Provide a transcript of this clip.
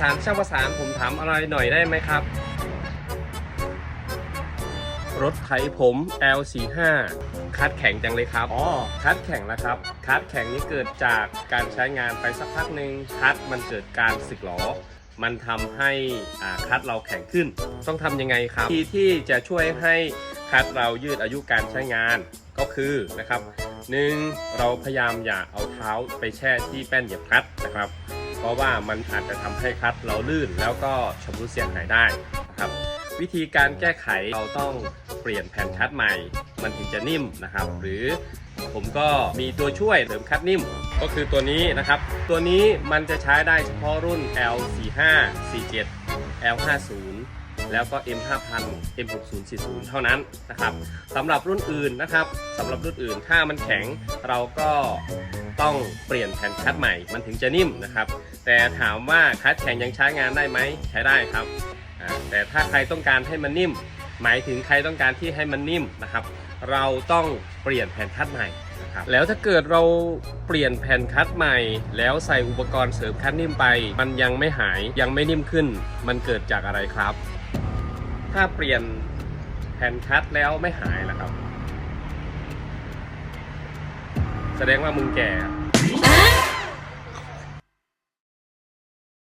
ถามช่างประสานผมถามอะไรหน่อยได้ไหมครับ รถไถผม L45 คัดแข็งจังเลยครับ อ๋อ คัดแข็งแล้วครับ คัดแข็งนี่เกิดจากการใช้งานไปสักพักหนึ่งคัดมันเกิดการสึกหรอมันทำให้อ่าคัดเราแข็งขึ้น ต้องทำยังไงครับ ที่ที่จะช่วยให้คัดเรายืดอายุการใช้งานก็คือนะครับหนึ่งเราพยายามอย่าเอาเท้าไปแช่ที่แป้นเหยียบคลัดนะครับ เพราะว่ามันอาจจะทำให้คลัดเราลื่นแล้วก็ชำรุดเสียหายได้นะครับ วิธีการแก้ไขเราต้องเปลี่ยนแผ่นคัดใหม่ มันถึงจะนิ่มนะครับ หรือผมก็มีตัวช่วยเสริมคัดนิ่มก็คือตัวนี้นะครับ ตัวนี้มันจะใช้ได้เฉพาะรุ่น L45 47 L50 แล้วก็ M5000 M6040 เท่านั้นนะครับสำหรับรุ่นอื่นนะครับสำหรับรุ่นอื่นถ้ามันแข็งเราก็ ต้องเปลี่ยนแผ่นคัดใหม่มันถึงจะนิ่มนะครับ แต่ถามว่าคัดแข็งยังใช้งานได้ไหมใช้ได้ครับแต่ถ้าใครต้องการให้มันนิ่ม หมายถึงใครต้องการที่ให้มันนิ่มนะครับ เราต้องเปลี่ยนแผ่นคัดใหม่นะครับแล้วถ้าเกิดเราเปลี่ยนแผ่นคัดใหม่ แล้วใส่อุปกรณ์เสริมคัดนิ่มไป มันยังไม่หายยังไม่นิ่มขึ้น มันเกิดจากอะไรครับ ถ้าเปลี่ยนแผ่นคัดแล้วไม่หายนะครับ แส ดงว่ามึงแก่